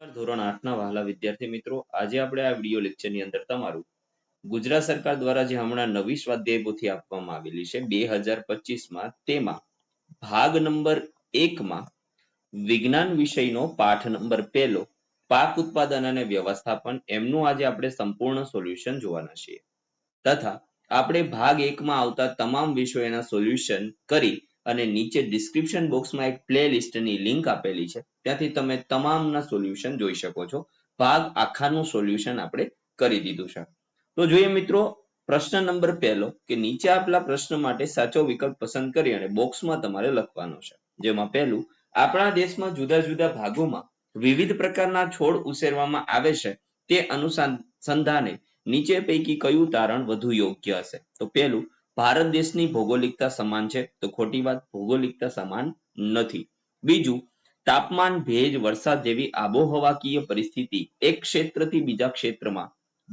ધોરણ આઠના વહાલા વિદ્યાર્થી મિત્રો, આજે આપણે આ વીડિયો લેક્ચરની અંદર તમારું ગુજરાત સરકાર દ્વારા જે હમણાં નવી સ્વાધ્યાય પોથી આપવામાં આવેલી છે, બે હજાર પચીસમાં તેમાં ભાગ નંબર એકમાં વિજ્ઞાન વિષયનો પાઠ નંબર પહેલો, પાક ઉત્પાદન અને વ્યવસ્થાપન, એમનું આજે આપણે સંપૂર્ણ સોલ્યુશન જોવાના છીએ. તથા આપણે ભાગ એકમાં આવતા તમામ વિષયોના સોલ્યુશન કરી અને નીચે ડિસ્ક્રિપ્શન બોક્સમાં એક પ્લે લિંક આપેલી છે. ત્યાંથી તમે તમામના સોલ્યુશન જોઈ શકો છો. ભાગ આખાનું સોલ્યુશન આપણે કરી દીધું છે. તો જોઈએ મિત્રો, પ્રશ્ન નંબર પહેલો, કે નીચે આપેલા પ્રશ્ન માટે સાચો વિકલ્પ પસંદ કરી અને બોક્સમાં તમારે લખવાનો છે. જેમાં પહેલું, આપણા દેશમાં જુદા જુદા ભાગોમાં વિવિધ પ્રકારના છોડ ઉછેરવામાં આવે છે. તે અનુસંધાને નીચે પૈકી કયું તારણ વધુ યોગ્ય હશે? તો પહેલું ભારત દેશની ભૌગોલિકતા સમાન છે. તો ખોટી વાત, ભૌગોલિકતા સમાન નથી. બીજું, તાપમાન, ભેજ, વરસાદ જેવી આબોહવાકીય પરિસ્થિતિ એક ક્ષેત્રથી બીજા ક્ષેત્રમાં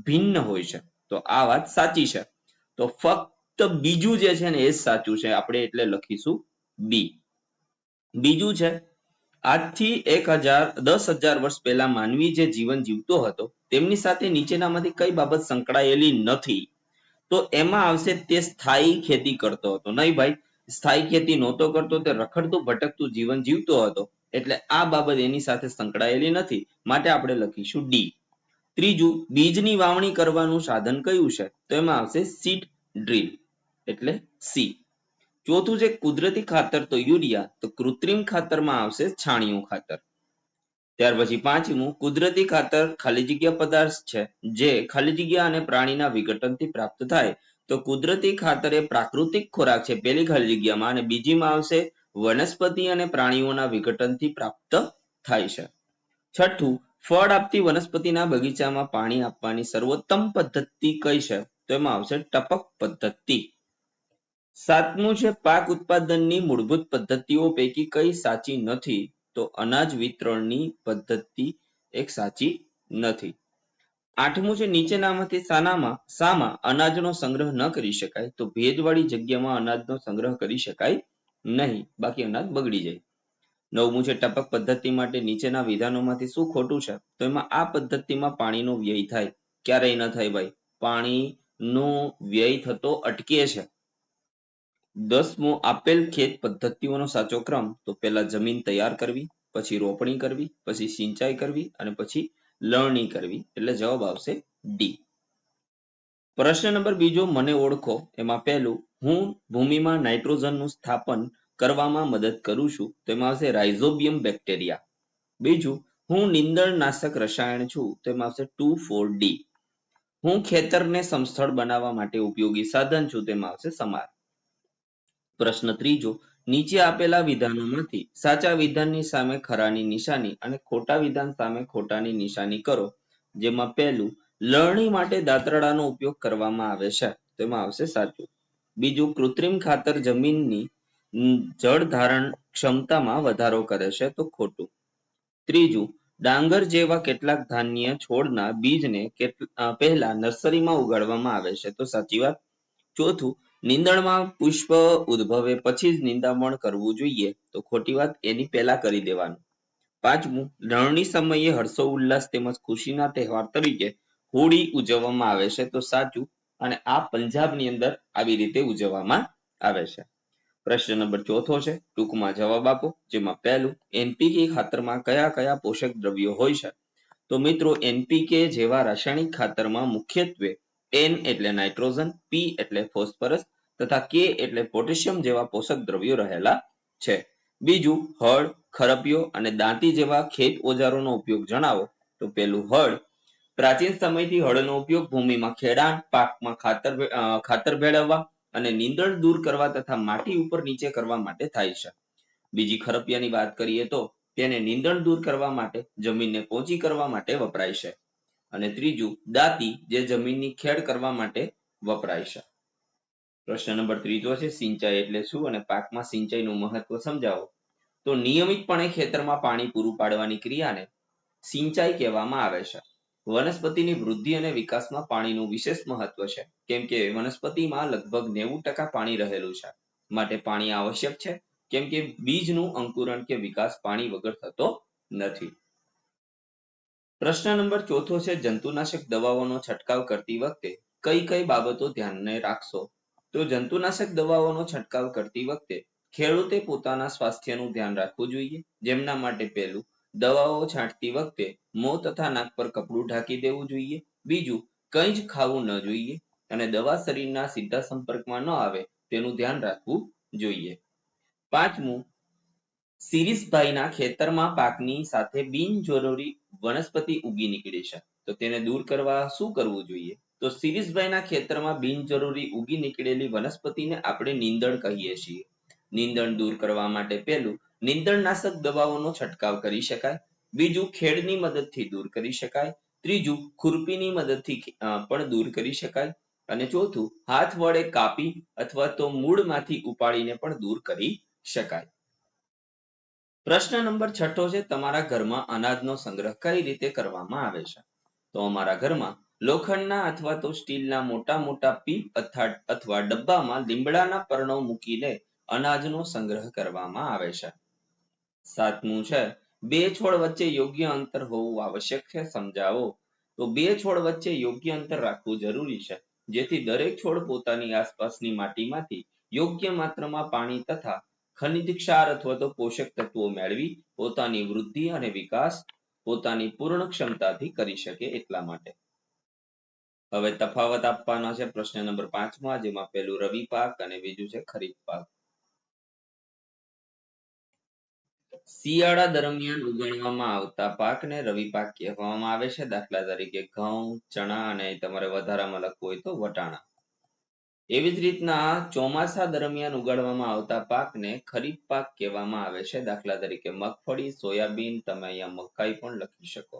ભિન્ન હોય છે. તો આ વાત સાચી છે. તો ફક્ત બીજું જે છે ને એ જ સાચું છે. આપણે એટલે લખીશું બી બીજું છે, આજથી એક હજાર, દસ હજાર વર્ષ પહેલા માનવી જે જીવન જીવતો હતો, તેમની સાથે નીચેનામાંથી કઈ બાબત સંકળાયેલી નથી. તો એમાં આવશે તે સ્થાયી ખેતી કરતો હતો. નહીં ભાઈ, સ્થાયી ખેતી નહોતો કરતો, તે રખડતું, ભટકતું, જીવન જીવતો હતો. એટલે આ બાબત એની સાથે સંકળાયેલી નથી. માટે આપણે લખીશું ડી. ત્રીજું, બીજની વાવણી કરવાનું સાધન કયું છે? તો એમાં આવશે સીડ ડ્રીલ. એટલે સી. ચોથું છે કુદરતી ખાતર તો યુરિયા, તો કૃત્રિમ ખાતરમાં આવશે છાણિયું ખાતર. ત્યાર પછી પાંચમું, કુદરતી ખાતર ખાલી જગ્યા પદાર્થ છે. જે ખાલી જગ્યા અને પ્રાણીના વિઘટનથી પ્રાપ્ત થાય. તો કુદરતી ખાતર એ પ્રાકૃતિક ખોરાક છે, પેલી ખાલી જગ્યામાં અને બીજીમાં આવશે વનસ્પતિ અને પ્રાણીઓના વિઘટનથી પ્રાપ્ત થાય છે. છઠ્ઠું, ફળ આપતી વનસ્પતિના બગીચામાં પાણી આપવાની સર્વોત્તમ પદ્ધતિ કઈ છે? તો એમાં આવશે ટપક પદ્ધતિ. સાતમું છે, પાક ઉત્પાદનની મૂળભૂત પદ્ધતિઓ પૈકી કઈ સાચી નથી? તો અનાજ વિતરણની પદ્ધતિ એક સાચી નથી. આઠમું છે, નીચેનામાંથી સાનામાં, સામાં અનાજનો સંગ્રહ ન કરી શકાય તો ભેજવાળી જગ્યામાં અનાજનો સંગ્રહ કરી શકાય નહીં. બાકી અનાજ બગડી જાય. નવમું છે, ટપક પદ્ધતિ માટે નીચેના વિધાનોમાંથી શું ખોટું છે? તો એમાં આ પદ્ધતિમાં પાણીનો વ્યય થાય. ક્યારેય ન થાય ભાઈ. પાણીનો વ્યય થતો અટકે છે. દસમું, આપેલ ખેત પદ્ધતિઓનો સાચો ક્રમ, તો પહેલા જમીન તૈયાર કરવી, પછી રોપણી કરવી, પછી સિંચાઈ કરવી અને પછી લણણી કરવી. એટલે જવાબ આવશે ડી પ્રશ્ન નંબર બીજો મને ઓળખો, એમાં પહેલું, હું ભૂમિમાં નાઇટ્રોજનનું સ્થાપન કરવામાં મદદ કરું છું તેમાં આવશે રાઇઝોબિયમ બેક્ટેરિયા. બીજું, હું નિંદણ નાશક રસાયણ છું તેમાં આવશે ટુ ફોર ડી. હું ખેતરને સમસ્થળ બનાવવા માટે ઉપયોગી સાધન છું તેમાં આવશે સમાર. પ્રશ્ન ત્રીજો, નીચે આપેલા વિધાનોમાંથી સાચા વિધાનની સામે ખરાની નિશાની અને ખોટા વિધાન સામે ખોટાની નિશાની કરો, જેમાં પહેલું, લણણી માટે દાંતરડાનો ઉપયોગ કરવામાં આવે છે. તેમાં આવશે સાચું. બીજું, કૃત્રિમ ખાતર જમીનની જળ ધારણ ક્ષમતામાં વધારો કરે છે તો ખોટું. ત્રીજું, ડાંગર જેવા કેટલાક ધાન્ય છોડના બીજને પહેલા નર્સરીમાં ઉગાડવામાં આવે છે તો સાચી વાત. ચોથું નીંદણમાં પુષ્પ ઉદ્ભવે પછી જ નિંદામણ કરવું જોઈએ. તો ખોટી વાત એની પહેલા કરી દેવાનું. પાંચમું રણની સમયે હર્ષો ઉલ્લાસ તેમજ ખુશીના તહેવાર તરીકે હોળી ઉજવવામાં આવે છે. તો સાચું અને આ પંજાબની અંદર આવી રીતે ઉજવવામાં આવે છે. પ્રશ્ન નંબર ચોથો છે, ટૂંકમાં જવાબ આપો, જેમાં પહેલું, એનપીકે ખાતરમાં કયા કયા પોષક દ્રવ્યો હોય છે? તો મિત્રો, એનપીકે જેવા રાસાયણિક ખાતરમાં મુખ્યત્વે એન એટલે નાઇટ્રોજન પી એટલે ફોસ્ફરસ તથા કે એટલે પોટેશિયમ જેવા પોષક દ્રવ્યો રહેલા છે. બીજું, હળ ખરપિયો અને દાંતી જેવા ખેત ઓજારોનો ઉપયોગ જણાવો. તો પેલું હળ, પ્રાચીન સમયથી હળનો ઉપયોગ ભૂમિમાં ખેડાણ, પાકમાં ખાતર ખાતર ભેળવવા અને નીંદણ દૂર કરવા તથા માટી ઉપર નીચે કરવા માટે થાય છે. બીજી ખરપિયાની વાત કરીએ તો તેને નીંદણ દૂર કરવા માટે જમીનને પોચી કરવા માટે વપરાય છે. અને ત્રીજું, દાંતી જે જમીનની ખેડ કરવા માટે વપરાય છે. પ્રશ્ન નંબર ત્રીજો છે સિંચાઈ એટલે શું અને પાકમાં સિંચાઈનું મહત્વ સમજાવો. તો નિયમિતપણે ખેતરમાં પાણી પૂરું પાડવાની ક્રિયાને સિંચાઈ કહેવામાં આવે છે. વનસ્પતિની વૃદ્ધિ અને વિકાસમાં પાણીનું વિશેષ મહત્વ છે. કેમ કે વનસ્પતિમાં લગભગ નેવું ટકા પાણી રહેલું છે. માટે પાણી આવશ્યક છે. કેમ કે બીજનું અંકુરણ કે વિકાસ પાણી વગર થતો નથી. પ્રશ્ન નંબર ચોથો છે જંતુનાશક દવાઓનો છંટકાવ કરતી વખતે કઈ કઈ બાબતો ધ્યાનને રાખશો? તો જંતુનાશક દવાઓનો છંટકાવ કરતી વખતે ખેડૂતે પોતાના સ્વાસ્થ્યનું ધ્યાન રાખવું જોઈએ. જેમના માટે પહેલું, દવાઓ છાંટતી વખતે મોં તથા નાક પર કપડું ઢાંકી દેવું જોઈએ. બીજું, કંઈ જ ખાવું ન જોઈએ અને દવા શરીરના સીધા સંપર્કમાં ન આવે તેનું ધ્યાન રાખવું જોઈએ. પાંચમું શિરીષભાઈના ખેતરમાં પાકની સાથે બિનજરૂરી વનસ્પતિ ઉગી નીકળી છે. તો તેને દૂર કરવા શું કરવું જોઈએ? તો શિરીષભાઈના ખેતરમાં બિનજરૂરી ઉગી નીકળેલી વનસ્પતિને આપણે નીંદણ કહીએ છીએ. નીંદણ દૂર કરવા માટે પહેલું નીંદણનાશક દવાઓનો છંટકાવ કરી શકાય. બીજું, ખેડની મદદથી દૂર કરી શકાય. ત્રીજું, ખુરપીની મદદથી પણ દૂર કરી શકાય. અને ચોથું, હાથ વડે કાપી અથવા તો મૂળમાંથી ઉપાડીને પણ દૂર કરી શકાય. પ્રશ્ન નંબર છઠ્ઠો છે, તમારા ઘરમાં અનાજનો સંગ્રહ કઈ રીતે કરવામાં આવે છે? તો અમારા ઘરમાં લોખંડના અથવા તો સ્ટીલના મોટા મોટા પીપ અથવા ડબ્બામાં લીમડાના પર્ણો મૂકીને અનાજનો સંગ્રહ કરવામાં આવે છે. સાતમું છે, બે છોડ વચ્ચે યોગ્ય અંતર હોવું આવશ્યક છે, સમજાવો. તો બે છોડ વચ્ચે યોગ્ય અંતર રાખવું જરૂરી છે, જેથી દરેક છોડ પોતાની આસપાસની માટીમાંથી યોગ્ય માત્રામાં પાણી તથા ખનિજ ક્ષાર અથવા તો પોષક તત્વો મેળવી પોતાની વૃદ્ધિ અને વિકાસ પોતાની પૂર્ણ ક્ષમતાથી કરી શકે એટલા માટે. હવે તફાવત આપવાનો છે પ્રશ્ન નંબર પાંચમાં. જેમાં પહેલું રવિ પાક અને બીજું છે ખરીફ પાક. શિયાળા દરમિયાન ઉગાડવામાં આવતા પાકને રવિ પાક કહેવામાં આવે છે. દાખલા તરીકે ઘઉં, ચણા અને તમારે વધારામાં લખવું હોય તો વટાણા. એવી જ રીતના ચોમાસા દરમિયાન ઉગાડવામાં આવતા પાકને ખરીફ પાક કહેવામાં આવે છે. દાખલા તરીકે મગફળી, સોયાબીન, તમે અહીંયા મકાઈ પણ લખી શકો.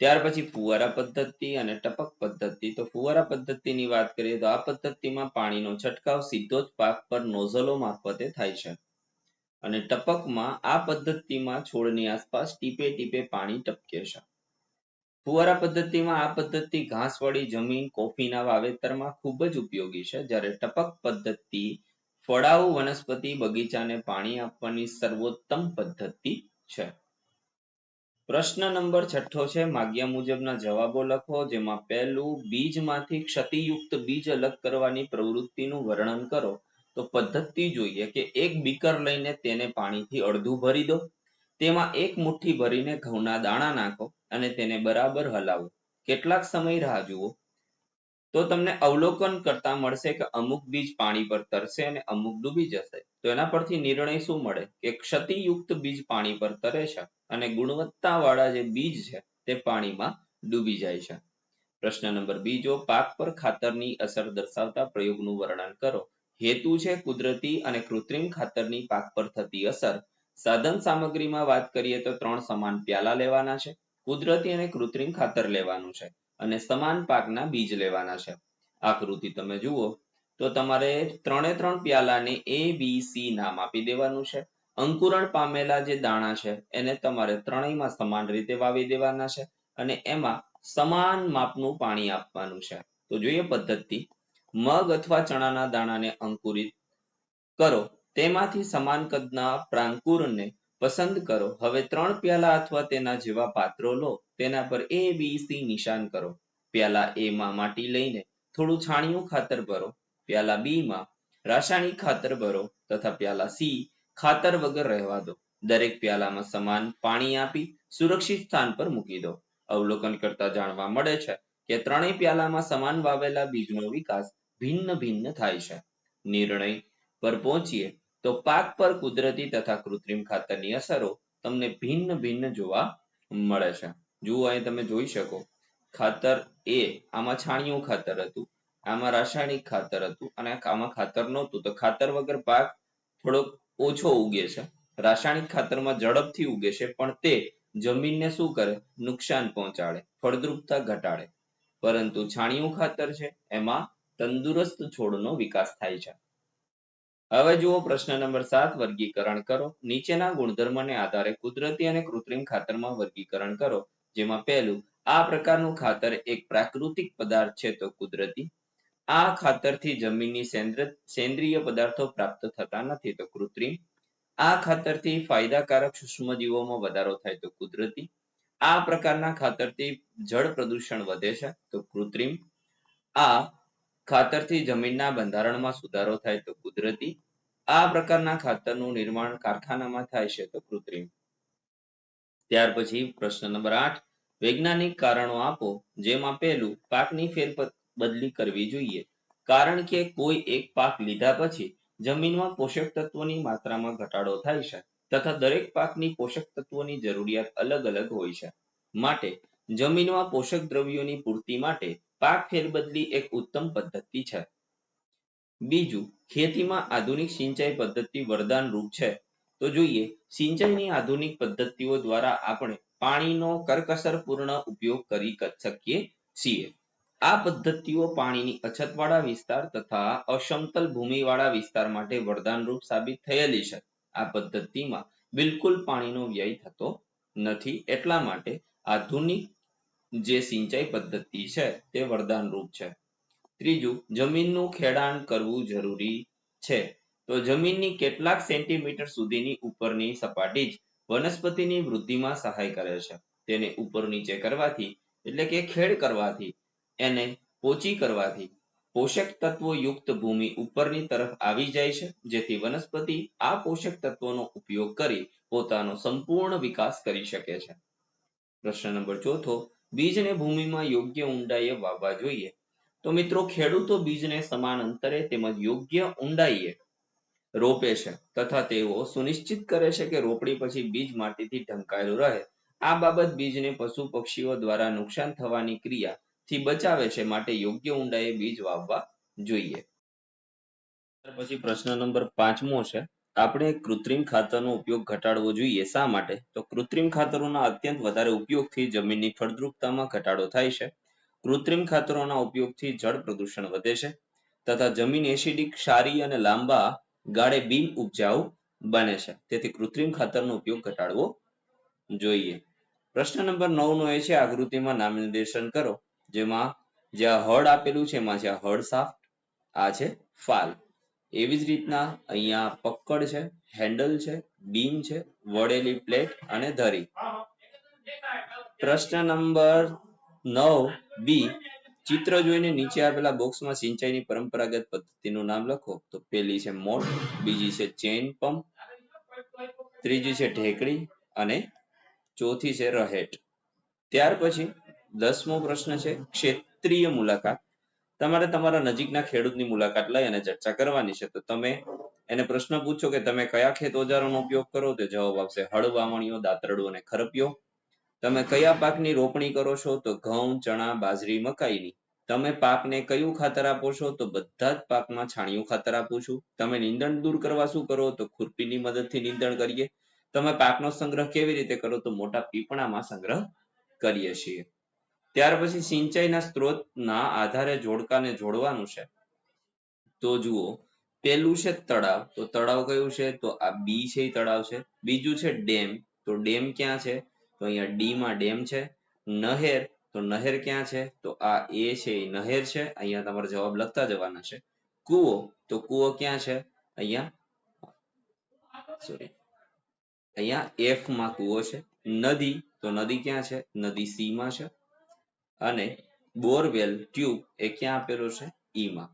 ત્યાર પછી ફુવારા પદ્ધતિ અને ટપક પદ્ધતિ. તો ફુવારા પદ્ધતિની વાત કરીએ તો આ પદ્ધતિમાં પાણીનો છંટકાવ સીધો જ પાક પર નોઝલો મારફતે થાય છે. અને ટપકમાં આ પદ્ધતિમાં છોડની આસપાસ ટીપે ટીપે પાણી ટપકે છે. ફુવારા પદ્ધતિમાં આ પદ્ધતિ ઘાસવાળી જમીન, કોફીના વાવેતરમાં ખૂબ જ ઉપયોગી છે. જ્યારે ટપક પદ્ધતિ ફળાઉ વનસ્પતિ બગીચાને પાણી આપવાની સર્વોત્તમ પદ્ધતિ છે. પ્રશ્ન નંબર છઠ્ઠો છે, માગ્યા મુજબના જવાબો લખો, જેમાં પહેલું, બીજમાંથી ક્ષતિયુક્ત બીજ અલગ કરવાની પ્રવૃત્તિનું વર્ણન કરો. તો પદ્ધતિ જોઈએ કે એક બીકર લઈને તેને પાણીથી અડધું ભરી દો. તેમાં એક મુઠ્ઠી ભરીને ઘઉંના દાણા નાખો અને તેને બરાબર હલાવો. કેટલાક સમય રાહ જુઓ. તો તમને અવલોકન કરતા મળશે કે અમુક બીજ પાણી પર તરશે અને અમુક ડૂબી જશે. તો એના પરથી નિર્ણય શું મળે? કે ક્ષતિયુક્ત બીજ પાણી પર તરે છે અને ગુણવત્તાવાળા જે બીજ છે તે પાણીમાં ડૂબી જાય છે. પ્રશ્ન નંબર બીજો પાક પર ખાતરની અસર દર્શાવતા પ્રયોગનું વર્ણન કરો. હેતુ છે કુદરતી અને કૃત્રિમ ખાતરની પાક પર થતી અસર. સાધન સામગ્રીમાં વાત કરીએ તો ત્રણ સમાન પ્યાલા લેવાના છે. કુદરતી અને કૃત્રિમ ખાતર લેવાનું છે. અને સમાન પાકના બીજ લેવાના છે. આકૃતિ તમે જુઓ, તો તમારે ત્રણે ત્રણ પ્યાલાને એ બી સી નામ આપી દેવાનું છે. અંકુરણ પામેલા જે દાણા છે, એને તમારે ત્રણેયમાં સમાન રીતે વાવી દેવાના છે અને એમાં સમાન માપનું પાણી આપવાનું છે. તો જોઈએ પદ્ધતિ. મગ અથવા ચણાના દાણાને અંકુરિત કરો. તેમાંથી સમાન કદના પ્રાંકુરને પસંદ કરો. હવે ત્રણ પ્યાલા અથવા તેના જેવા પાત્રો લો. તેના પર એ બી સી નિશાન કરો. પ્યાલા એ માં માટી લઈને થોડું છાણિયું ખાતર ભરો. પ્યાલા બી માં રાસાયણિક ખાતર ભરો તથા પ્યાલા સી ખાતર વગર રહેવા દો. દરેક પ્યાલામાં સમાન પાણી આપી સુરક્ષિત સ્થાન પર મૂકી દો. અવલોકન કરતા જાણવા મળે છે કે ત્રણેય પ્યાલામાં સમાન વાવેલા બીજનો વિકાસ ભિન્ન ભિન્ન થાય છે. નિર્ણય પર પહોંચીએ. તો પાક પર કુદરતી તથા કૃત્રિમ ખાતરની અસરો તમને ભિન્ન ભિન્ન જોવા મળે છે. જુઓ, અહીં તમે જોઈ શકો. ખાતર એ આમાં છાણિયું ખાતર હતું, આમાં રાસાયણિક ખાતર હતું અને આમાં ખાતર નહોતું. તો ખાતર વગર પાક થોડોક ઓછો ઉગે છે. રાસાયણિક ખાતરમાં ઝડપથી ઉગે છે, પણ તે જમીનને શું કરે? નુકસાન પહોંચાડે, ફળદ્રુપતા ઘટાડે. પરંતુ છાણિયું ખાતર છે, એમાં તંદુરસ્ત છોડનો વિકાસ થાય છે. હવે જુઓ પ્રશ્ન નંબર સાત, વર્ગીકરણ કરો. નીચેના ગુણધર્મને આધારે કુદરતી અને કૃત્રિમ ખાતરમાં વર્ગીકરણ કરો, જેમાં પહેલું, આ પ્રકારનું ખાતર એક પ્રાકૃતિક પદાર્થ છે તો કુદરતી. આ ખાતરથી જમીનની સેન્દ્રિય પદાર્થો પ્રાપ્ત થતા નથી તો કૃત્રિમ. આ ખાતરથી ફાયદાકારક સૂક્ષ્મજીવોમાં વધારો થાય તો કુદરતી. આ પ્રકારના ખાતરથી જળ પ્રદૂષણ વધે છે તો કૃત્રિમ. આ ખાતરથી જમીનના બંધારણમાં સુધારો થાય તો કુદરતી આ પ્રકારના ખાતરનું નિર્માણ કારખાનામાં થાય છે તો કૃત્રિમ. ત્યાર પછી પ્રશ્ન નંબર આઠ, વૈજ્ઞાનિક કારણો આપો જેમાં પહેલું પાકની ફેર બદલી કરવી જોઈએ. કારણ કે કોઈ એક પાક લીધા પછી જમીનમાં પોષક તત્વોની માત્રામાં ઘટાડો થાય છે તથા દરેક પાકની પોષક તત્વોની જરૂરિયાત અલગ અલગ હોય છે. માટે જમીનમાં પોષક દ્રવ્યોની પૂર્તિ માટે પાક ફેરબદલી એક ઉત્તમ પદ્ધતિ છે. બીજું, ખેતીમાં આધુનિક સિંચાઈ પદ્ધતિ વરદાન રૂપ છે. તો જોઈએ, સિંચાઈની આધુનિક પદ્ધતિઓ દ્વારા આપણે પાણીનો કરકસરપૂર્ણ ઉપયોગ કરી શકીએ છીએ. આ પદ્ધતિઓ પાણીની અછતવાળા વિસ્તાર તથા અસમતલ ભૂમિવાળા વિસ્તાર માટે વરદાનરૂપ સાબિત થયેલી છે. આ પદ્ધતિમાં બિલકુલ પાણીનો વ્યય થતો નથી, એટલા માટે આધુનિક જે સિંચાઈ પદ્ધતિ છે, તે વરદાનરૂપ છે. ત્રીજું, જમીનનું ખેડાણ કરવું જરૂરી છે. તો જમીનની કેટલાક સેન્ટીમીટર સુધીની ઉપરની સપાટી જ વનસ્પતિની વૃદ્ધિમાં સહાય કરે છે. તેને ઉપર નીચે કરવાથી, એટલે કે ખેડ કરવાથી, એને પોચી કરવાથી, પોષક તત્વો યુક્ત ભૂમિ ઉપરની તરફ આવી જાય છે, જેથી વનસ્પતિ આ પોષક તત્વોનો ઉપયોગ કરી પોતાનો સંપૂર્ણ વિકાસ કરી શકે છે. પ્રશ્ન નંબર ચોથો બીજને ભૂમિમાં યોગ્ય ઊંડાઈએ વાવવા જોઈએ. તો મિત્રો, ખેડૂતો બીજને સમાન અંતરે તેમજ યોગ્ય ઊંડાઈએ રોપે છે તથા તેઓ સુનિશ્ચિત કરે છે કે રોપણી પછી બીજ માટીથી ઢંકાયેલું રહે. આ બાબત બીજને પશુ પક્ષીઓ દ્વારા નુકસાન થવાની ક્રિયા થી બચાવે છે માટે યોગ્ય ઊંડાઈએ બીજ વાવવા જોઈએ. પછી પ્રશ્ન નંબર પાંચમો છે. આપણે કૃત્રિમ ખાતરનો ઉપયોગ ઘટાડવો જોઈએ. શા માટે? તો કૃત્રિમ ખાતરોના અત્યંત વધારે ઉપયોગથી જમીનની ફળદ્રુપતામાં ઘટાડો થાય છે. કૃત્રિમ ખાતરોના ઉપયોગથી જળ પ્રદૂષણ વધે છે તથા જમીન એસિડિક, ક્ષારી અને લાંબા ગાળે બિન ઉપજાઉ બને છે. તેથી કૃત્રિમ ખાતરનો ઉપયોગ ઘટાડવો જોઈએ. પ્રશ્ન નંબર નવ નો એ છે, આકૃતિમાં નામ નિર્દેશન કરો. જેમાં જ્યાં હળ આપેલું છે, એમાં છે હળ સાફ્ટ આ છે, ફાલ. એવી જ રીતના અહીંયા પકડ છે હેન્ડલ છે બીમ છે, વળેલી પ્લેટ અને ધરી. પ્રશ્ન નંબર નવ બી ચિત્ર જોઈને નીચે આપેલા બોક્સમાં સિંચાઈની પરંપરાગત પદ્ધતિનું નામ લખો. તો પેલી છે મોટ, બીજી છે ચેન પંપ ત્રીજી છે ઢેકડી અને ચોથી છે રહેટ ત્યાર પછી દસમો પ્રશ્ન છે, ક્ષેત્રીય મુલાકાત. તમારે તમારા નજીકના ખેડૂતની મુલાકાત લઈ અને ચર્ચા કરવાની છે. તો તમે એને પ્રશ્ન પૂછો કે તમે કયા ખેત ઓજારોનો ઉપયોગ કરો? તો જવાબ આવશે હળ, વાવણીઓ, દાતરડું અને ખરપિયો તમે કયા પાકની રોપણી કરો છો? તો ઘઉં, ચણા, બાજરી, મકાઈની. તમે પાકને કયું ખાતર આપો છો? તો બધા જ પાકમાં છાણિયું ખાતર આપું છું. તમે નીંદણ દૂર કરવા શું કરો? તો ખુરપીની મદદથી નીંદણ કરીએ. તમે પાકનો સંગ્રહ કેવી રીતે કરો? તો મોટા પીપણામાં સંગ્રહ કરીએ છીએ. ત્યાર પછી સિંચાઈના સ્ત્રોતના આધારે જોડકાને જોડવાનું છે. તો જુઓ, પેલું છે તળાવ. તો તળાવ કયું છે? તો આ બી છે એ તળાવ છે. બીજું છે ડેમ. તો ડેમ ક્યાં છે? તો અહીંયા ડી ડેમ છે. નહેર. તો નહેર ક્યાં છે? તો આ એ છે એ નહેર છે. અહીંયા તમારે જવાબ લખતા જવાના છે. કૂવો. તો કૂવો ક્યાં છે? અહીંયા સોરી અહીંયા એફમાં કૂવો છે. નદી. તો નદી ક્યાં છે? નદી સી માં છે. અને બોરવેલ ટ્યુબ એ ક્યાં આપેલો છે? ઈમાં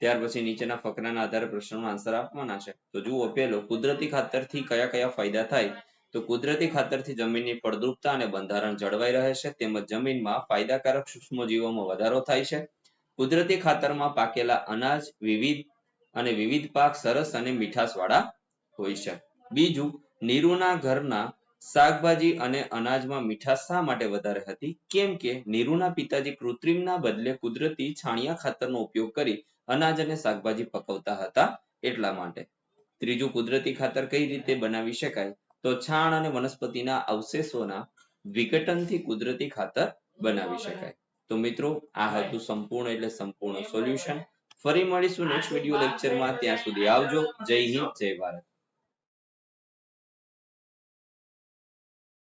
ત્યાર પછી નીચેના ફકરાના આધારે પ્રશ્નનો આન્સર આપવાના છે. તો જુઓ પેલો કુદરતી ખાતરથી કયા કયા ફાયદા થાય? તો કુદરતી ખાતરથી જમીનની ફળદ્રુપતા અને બંધારણ જળવાઈ રહે છે. તેમજ જમીનમાં ફાયદાકારક સૂક્ષ્મજીવોમાં વધારો થાય છે. કુદરતી ખાતરમાં પાકેલા અનાજ, વિવિધ અને વિવિધ પાક સરસ અને મીઠાશવાળા હોય છે. બીજું, નીરુના ઘરના શાકભાજી અને અનાજમાં મીઠાશ શા માટે વધારે હતી? કેમ કે નીરુના પિતાજી કૃત્રિમના બદલે કુદરતી છાણિયા ખાતરનો ઉપયોગ કરી અનાજ અને શાકભાજી પકવતા હતા એટલા માટે. ત્રીજું, કુદરતી ખાતર કઈ રીતે બનાવી શકાય? તો છાણ અને વનસ્પતિના અવશેષોના વિઘટનથી કુદરતી ખાતર બનાવી શકાય. તો મિત્રો, આ હતું સંપૂર્ણ એટલે સંપૂર્ણ સોલ્યુશન. ફરી મળીશું નેક્સ્ટ વીડિયો લેક્ચરમાં. ત્યાં સુધી આવજો. જય હિન્દ, જય ભારત.